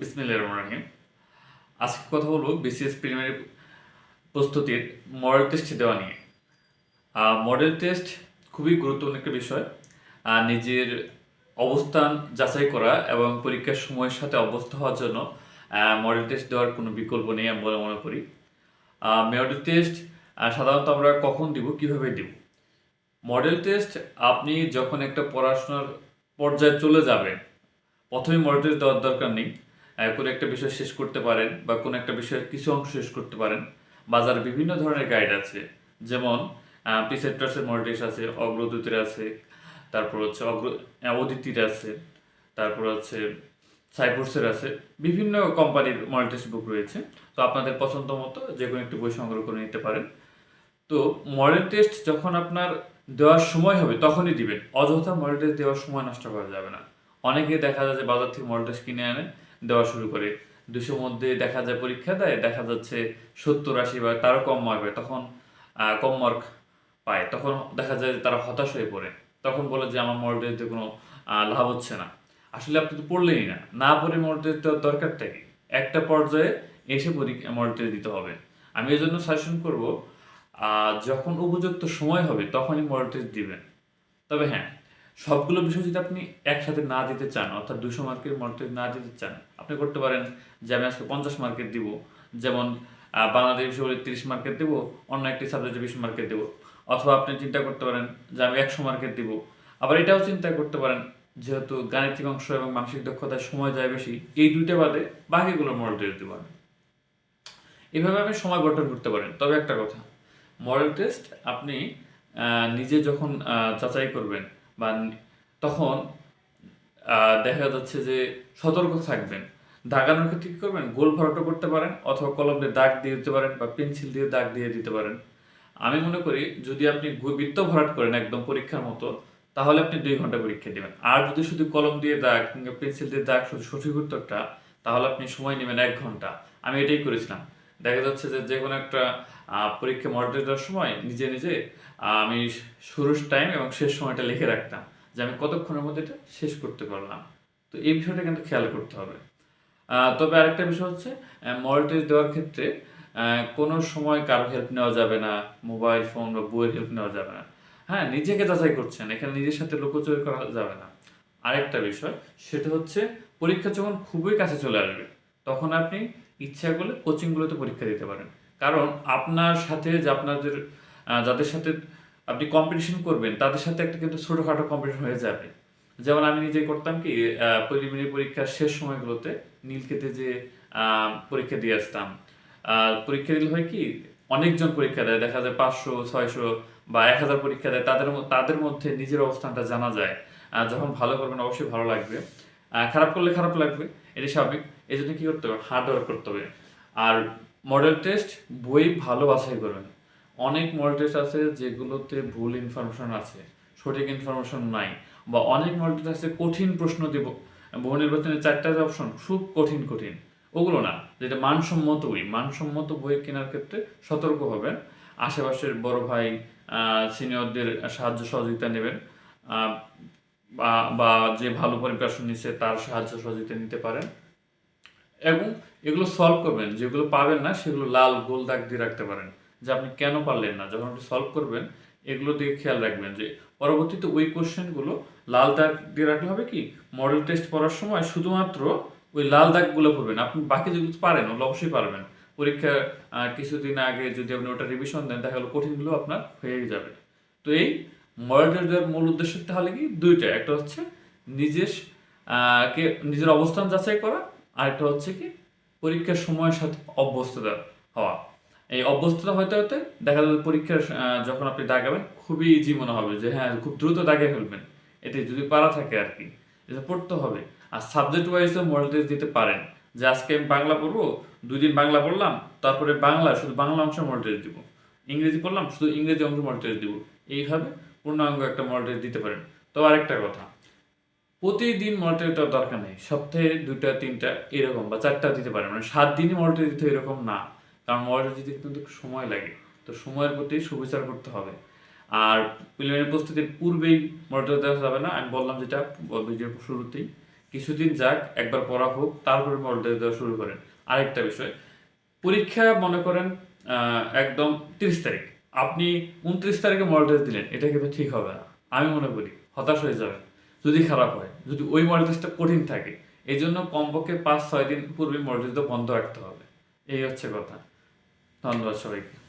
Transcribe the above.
বিসমিল্লাহির রহমানির রহিম। আজকে কথা বলব বিসিএস প্রিলিমিনারি প্রস্তুতির মডেল টেস্ট দেওয়া নিয়ে। মডেল টেস্ট খুবই গুরুত্বপূর্ণ একটা বিষয়। নিজের অবস্থান যাচাই করা এবং পরীক্ষার সময়ের সাথে অবস্থা হওয়ার জন্য মডেল টেস্ট দেওয়ার কোনো বিকল্প নেই আমি বলে মনে করি। মডেল টেস্ট সাধারণত আমরা কখন দিব, কীভাবে দিব? মডেল টেস্ট আপনি যখন একটা পড়াশোনার পর্যায়ে চলে যাবেন, প্রথমে মডেল টেস্ট দেওয়ার দরকার নেই। কোনো একটা বিষয় শেষ করতে পারেন বা কোনো একটা বিষয়ের কিছু অংশ শেষ করতে পারেন। বাজারে বিভিন্ন ধরনের গাইড আছে। যেমন পিসেট্রাসের মডেল টেস্ট আছে, অগ্রদূতের আছে, তারপর হচ্ছে অগ্র অদিতির আছে, তারপর হচ্ছে সাইফোর্সের আছে। বিভিন্ন কোম্পানির মডেল বুক রয়েছে। তো আপনাদের পছন্দ মতো যে কোনো একটি বই সংগ্রহ করে নিতে পারেন। তো মডেল টেস্ট যখন আপনার দেওয়ার সময় হবে, তখনই দিবেন। অযথা মডেল টেস্ট দেওয়ার সময় নষ্ট করা যাবে না। অনেকে দেখা যায় যে বাজার থেকে মডেল টেস্ট কিনে আনে দেওয়া শুরু করে। দুশোর মধ্যে দেখা যায় পরীক্ষা দেয়, দেখা যাচ্ছে সত্তর আশি বা তারও কম মার্ক তখন কম মার্ক পায়। তখন দেখা যায় যে তারা হতাশ হয়ে পড়ে। তখন বলে যে আমার মডেল টেস্টে কোনো লাভ হচ্ছে না। আসলে আপনি তো পড়লেই না। না পড়ে মডেল টেস্ট দেওয়ার দরকারটা কি? একটা পর্যায়ে এসে পরীক্ষা মডেল দিতে হবে। আমি এই জন্য সাজেশন করব যখন উপযুক্ত সময় হবে তখনই মডেল দিবেন। তবে হ্যাঁ সবগুলো বিষয় যদি আপনি একসাথে না দিতে চান, অর্থাৎ দুশো মার্কের মডেল না দিতে চান, আপনি করতে পারেন যে আমি আজকে পঞ্চাশ মার্কের দিব, যেমন বাংলাদেশ বিষয়ে তিরিশ মার্কের দিব, অন্য একটি সাবজেক্টে বিশ মার্কের দিব, অথবা আপনি চিন্তা করতে পারেন যে আমি একশো মার্কের দিব। আবার এটাও চিন্তা করতে পারেন, যেহেতু গাণিতিক অংশ এবং মানসিক দক্ষতায় সময় যায় বেশি, এই দুইটা বাদে বাকিগুলো মডেল টেস্ট দিতে পারেন। এভাবে আপনি সময় বন্টন করতে পারেন। তবে একটা কথা মডেল টেস্ট আপনি নিজে যখন যাচাই করবেন বা তখন দেখা যাচ্ছে যে সতর্ক থাকবেন। দাগানোর ক্ষেত্রে কী করবেন? গোল ভরাটো করতে পারেন অথবা কলম দিয়ে দাগ দিয়ে দিতে পারেন বা পেন্সিল দিয়ে দাগ দিয়ে দিতে পারেন। আমি মনে করি যদি আপনি বৃত্ত ভরাট করেন একদম পরীক্ষার মতো, তাহলে আপনি দুই ঘণ্টা পরীক্ষা দেবেন। আর যদি শুধু কলম দিয়ে দাগ কিংবা পেন্সিল দিয়ে দাগ শুধু সঠিক উত্তরটা, তাহলে আপনি সময় নেবেন এক ঘণ্টা। আমি এটাই করেছিলাম। দেখা যাচ্ছে যে যে কোনো একটা পরীক্ষা মডেল দেওয়ার সময় নিজে নিজে আমি শুরুর টাইম এবং শেষ সময়টা লিখে রাখতাম যে আমি কতক্ষণের মধ্যে এটা শেষ করতে পারলাম। তো এই বিষয়টা কিন্তু খেয়াল করতে হবে। তবে আরেকটা বিষয় হচ্ছে মডেল টেস্ট দেওয়ার ক্ষেত্রে কোনো সময় কারও হেল্প নেওয়া যাবে না মোবাইল ফোন বা বইয়ের হেল্প নেওয়া যাবে না। হ্যাঁ নিজেকে যাচাই করছেন, এখানে নিজের সাথে লুকোচুরি করা যাবে না। আরেকটা বিষয়, সেটা হচ্ছে পরীক্ষা যখন খুবই কাছে চলে আসবে, তখন আপনি ইচ্ছা করলে কোচিংগুলোতে পরীক্ষা দিতে পারেন। কারণ আপনার সাথে যে আপনাদের যাদের সাথে আপনি কম্পিটিশন করবেন, তাদের সাথে একটা কিন্তু ছোটোখাটো কম্পিটিশন হয়ে যাবে। যেমন আমি নিজে করতাম কি প্রিলিমিনারি পরীক্ষার শেষ সময়গুলোতে নীলক্ষেতে যে পরীক্ষা দিয়ে আসতাম। পরীক্ষা দিলে হয় কি, অনেকজন পরীক্ষা দেয়, দেখা যায় পাঁচশো, ছয়শো বা এক হাজার পরীক্ষা দেয়, তাদের তাদের মধ্যে নিজের অবস্থানটা জানা যায়। যখন ভালো করবেন, অবশ্যই ভালো লাগবে। খারাপ করলে খারাপ লাগবে। এটি স্বাভাবিক। এই জন্য কী করতে হবে? হার্ড ওয়ার্ক করতে হবে। আর মডেল টেস্ট বই ভালো বাছাই করবেন। অনেক মডেল টেস্ট আছে যেগুলোতে ভুল ইনফরমেশন আছে, সঠিক ইনফরমেশন নাই, বা অনেক মডেল টেস্ট আছে কঠিন প্রশ্ন দেব বহু নির্বাচনের চারটা যে অপশন খুব কঠিন কঠিন। ওগুলো না, যেটা মানসম্মত বই। মানসম্মত বই কেনার ক্ষেত্রে সতর্ক হবেন। আশেপাশের বড় ভাই সিনিয়রদের সাহায্য সহযোগিতা নেবেন। বা বা যে ভালো পরিবেশন নিচ্ছে তার সাহায্য সহযোগিতা নিতে পারেন। এবং এগুলো সলভ করবেন, যেগুলো পাবেন না সেগুলো লাল, গোল দাগ দিয়ে রাখতে পারেন, যে আপনি কেন পারলেন না। যখন আপনি সলভ করবেন, এগুলো দিকে খেয়াল রাখবেন যে পরবর্তীতে ওই কোশ্চেনগুলো লাল দাগ দিয়ে রাখলে হবে কি? মডেল টেস্ট পড়ার সময় শুধুমাত্র ওই লাল দাগগুলো পড়বেন। আপনি বাকি যেগুলো পারেন, ওগুলো অবশ্যই পারবেন। পরীক্ষা কিছুদিন আগে যদি আপনি ওটা রিভিশন দেন তাহলে কঠিনগুলো আপনার হয়ে যাবে। তো এই মডেল দেওয়ার মূল উদ্দেশ্য তাহলে কি? দুইটা একটা হচ্ছে নিজের কে, নিজের অবস্থান যাচাই করা, আরেকটা হচ্ছে কি? পরীক্ষার সময়ের সাথে অভ্যস্ততা হওয়া। এই অভ্যস্ততা হতে হতে দেখা যাবে পরীক্ষার যখন আপনি দাগাবেন খুবই ইজি মনে হবে যে হ্যাঁ খুব দ্রুত দাগে ফেলবেন। এতে যদি পারা থাকে আর কি, এটা পড়তে হবে। আর সাবজেক্ট ওয়াইজও মডেল টেস্ট দিতে পারেন। যে আজকে আমি বাংলা পড়ব দুই দিন বাংলা পড়লাম, তারপরে বাংলা, শুধু বাংলা অংশ মডেল টেস্ট দিব। ইংরেজি পড়লাম, শুধু ইংরেজি অংশ মডেল টেস্ট দিব। এইভাবে পূর্ণাঙ্গ একটা মডেল টেস্ট দিতে পারেন। তো আরেকটা কথা, প্রতিদিন মডেল টেস্ট দেওয়ার দরকার নেই। সপ্তাহে দুইটা, তিনটা এরকম বা চারটা দিতে পারেন। মানে সাত দিনই মডেল টেস্ট দিতে এরকম না। কারণ মডেল টেস্ট দিতে কিন্তু সময় লাগে। তো সময়ের প্রতি সুবিচার করতে হবে। আর প্রিলিমিনারি প্রস্তুতির পূর্বেই মডেল টেস্ট দেওয়া যাবে না। আমি বললাম যেটা ভিডিওর শুরুতেই। কিছুদিন যাক, একবার পড়া হোক, তারপরে মডেল টেস্ট দেওয়া শুরু করেন। আরেকটা বিষয়, পরীক্ষা মনে করেন একদম তিরিশ তারিখ। আপনি উনত্রিশ তারিখে মডেল দিলেন, এটা কিন্তু ঠিক হবে না। আমি মনে করি, হতাশ হয়ে যাবেন। যদি খারাপ হয়, যদি ওই মডেলটা কঠিন থাকে এই জন্য কমপক্ষে পাঁচ, ছয় দিন পূর্বে মডেল বন্ধ রাখতে হবে। এই হচ্ছে কথা। ধন্যবাদ সবাইকে।